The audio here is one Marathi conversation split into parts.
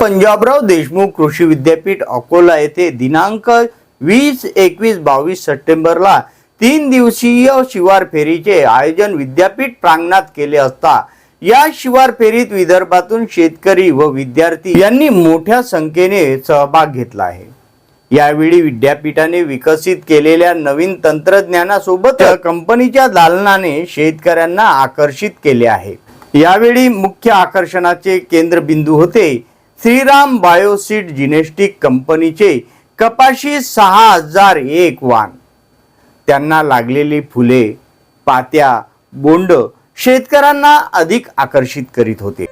पंजाबराव देशमुख कृषी विद्यापीठ अकोला येथे दिनांक वीस एकवीस बावीस सप्टेंबरला तीन दिवसीय शिवार फेरीचे आयोजन विद्यापीठ प्रांगणात केले असता या शिवार फेरीत विदर्भातून शेतकरी व विद्यार्थी यांनी मोठ्या संख्येने सहभाग घेतला आहे. यावेळी विद्यापीठाने विकसित केलेल्या नवीन तंत्रज्ञानासोबत कंपनीच्या दालनाने शेतकऱ्यांना आकर्षित केले आहे. यावेळी मुख्य आकर्षणाचे केंद्रबिंदू होते. श्रीराम बायोसीड जिनेस्टिक कंपनीचे कपाशी सहा हजार एक वाण. त्यांना लागलेली फुले पात्या बोंड शेतकऱ्यांना अधिक आकर्षित करीत होते.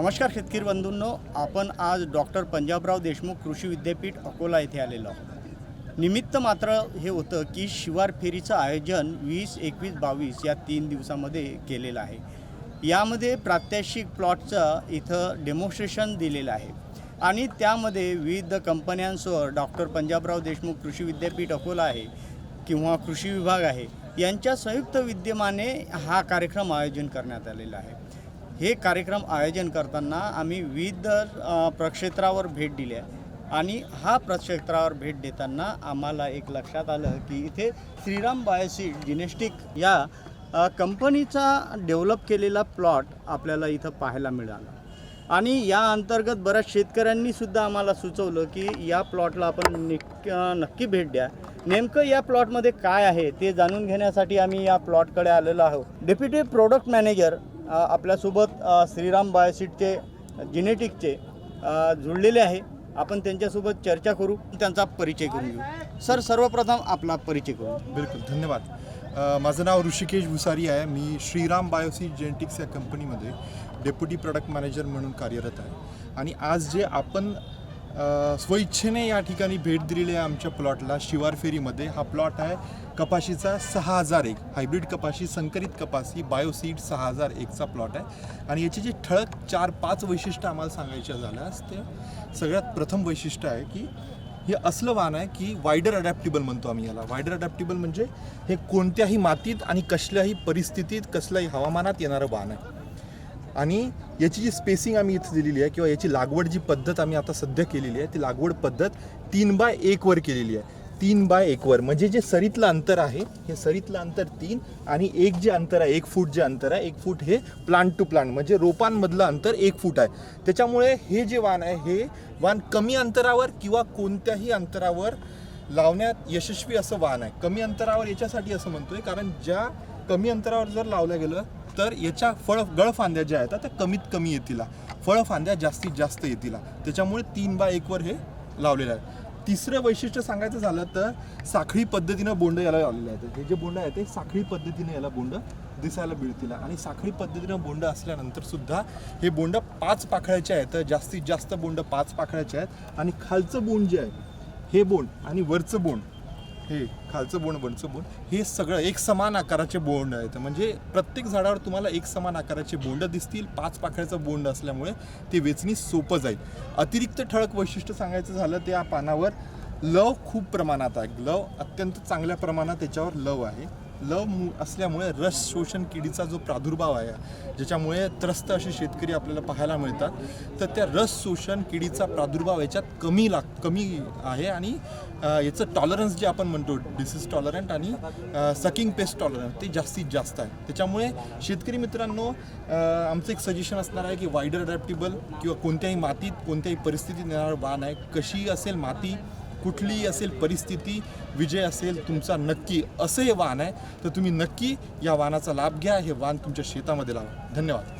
नमस्कार शेतकरी बंधूंनो आपण आज डॉक्टर पंजाबराव देशमुख कृषी विद्यापीठ अकोला येथे आलेलो आहोत. निमित्त मात्र हे होतं की शिवार फेरीचं आयोजन वीस एकवीस बावीस या तीन दिवसामध्ये केलेलं आहे. यामध्ये प्रात्यक्षिक प्लॉटचं इथं डेमॉन्स्ट्रेशन दिलेलं आहे. आणि त्यामध्ये विविध कंपन्यांसह डॉक्टर पंजाबराव देशमुख कृषी विद्यापीठ अकोला आहे किंवा कृषी विभाग आहे यांच्या संयुक्त विद्यमाने हा कार्यक्रम आयोजन करण्यात आलेला आहे. हे कार्यक्रम आयोजन करताना आम्ही विविध प्रक्षेत्रावर भेट दिली आहे. आणि हा प्रक्षेत्रावर भेट देताना आम्हाला एक लक्षात आलं की इथे श्रीराम बायोसी जिनेस्टिक या कंपनीचा डेव्हलप केलेला प्लॉट आपल्याला इथं पाहायला मिळाला. आणि या अंतर्गत बऱ्याच शेतकऱ्यांनी सुद्धा आम्हाला सुचवलं की या प्लॉटला आपण निक नक्की भेट द्या. नेमकं या प्लॉटमध्ये काय आहे ते जाणून घेण्यासाठी आम्ही या प्लॉटकडे आलेलो आहोत. डेप्युटी प्रोडक्ट मॅनेजर आपल्यासोबत श्रीराम बायोसिटचे जिनेटिकचे जुळलेले आहे. आपण त्यांच्यासोबत चर्चा करू त्यांचा परिचय करून घेऊ. सर सर्वप्रथम आपला परिचय करू बिलकुल धन्यवाद. माझं नाव ऋषिकेश भुसारी आहे. मी श्रीराम बायोसी जेनेटिक्स या कंपनीमध्ये डेप्युटी प्रोडक्ट मॅनेजर म्हणून कार्यरत आहे. आणि आज जे आपण स्वइच्छेने या ठिकाणी भेट दिलेली आहे आमच्या प्लॉटला शिवार फेरीमध्ये. हा प्लॉट आहे कपाशीचा सहा हजार एक. हायब्रिड कपाशी संकरित कपाशी बायोसीड सहा हजार एकचा प्लॉट आहे. आणि याची जी ठळक चार पाच वैशिष्ट्य आम्हाला सांगायच्या झाल्यास ते सगळ्यात प्रथम वैशिष्ट्य आहे की हे असलं वाहन आहे की वायडर अडॅप्टेबल म्हणतो आम्ही याला. वायडर अडॅप्टेबल म्हणजे हे कोणत्याही मातीत आणि कसल्याही परिस्थितीत कसल्याही हवामानात येणारं वाहन आहे. आणि याची जी स्पेसिंग आम्ही इथं दिलेली आहे किंवा याची लागवड जी पद्धत आम्ही आता सध्या केलेली आहे ती लागवड पद्धत तीन बाय एकवर केलेली आहे. तीन बाय एकवर म्हणजे जे सरीतलं अंतर आहे हे सरीतलं अंतर तीन आणि एक जे अंतर आहे एक फूट जे अंतर आहे एक फूट हे प्लांट टू प्लांट म्हणजे रोपांमधलं अंतर एक फूट आहे. त्याच्यामुळे हे जे वाण आहे हे वाण कमी अंतरावर किंवा कोणत्याही अंतरावर लावण्यात यशस्वी असं वाहन आहे. कमी अंतरावर याच्यासाठी असं म्हणतोय कारण ज्या कमी अंतरावर जर लावलं गेलं तर याच्या फळ गळफांद्या ज्या आहेत त्या कमीत कमी येतील. फळफांद्या जास्तीत जास्त येतील. त्याच्यामुळे तीन बाय एकवर हे लावलेलं आहे. तिसरं वैशिष्ट्य सांगायचं झालं तर साखळी पद्धतीनं बोंड याला लावलेलं आहे हे जे बोंड आहे ते साखळी पद्धतीने याला बोंड दिसायला मिळतील. आणि साखळी पद्धतीनं बोंड असल्यानंतर सुद्धा हे बोंड पाच पाखळ्याचे आहेत. तर जास्तीत जास्त बोंड पाच पाखळ्याचे आहेत. आणि खालचं बोंड जे आहे हे बोंड आणि वरचं बोंड हे खालचं बोंड वरचं बोंड हे सगळं एक समान आकाराचे बोंड आहेत. म्हणजे प्रत्येक झाडावर तुम्हाला एक समान आकाराचे बोंड दिसतील. पाच पाकळ्याचं बोंड असल्यामुळे ते वेचणी सोपं जाईल. अतिरिक्त ठळक वैशिष्ट्य सांगायचं झालं त्या पानावर लव खूप प्रमाणात आहे. लव अत्यंत चांगल्या प्रमाणात त्याच्यावर लव आहे. लव असल्यामुळे रस शोषण किडीचा जो प्रादुर्भाव आहे ज्याच्यामुळे त्रस्त असे शेतकरी आपल्याला पाहायला मिळतात तर त्या रस शोषण किडीचा प्रादुर्भाव याच्यात कमी लाग कमी आहे आणि याचं टॉलरन्स जे आपण म्हणतो डिसीज टॉलरंट आणि सकिंग पेस्ट टॉलरंट ते जास्तीत जास्त आहे. त्याच्यामुळे शेतकरी मित्रांनो आमचं एक सजेशन असणार आहे की वायडर अडॅप्टेबल किंवा कोणत्याही मातीत कोणत्याही परिस्थितीत येणारं वाण आहे कशी असेल माती कुठलीही असेल परिस्थिती विजय असेल तुमचा नक्की असं हे वाहन आहे तर तुम्ही नक्की या वाहनाचा लाभ घ्या हे वाहन तुमच्या शेतामध्ये लावा. धन्यवाद.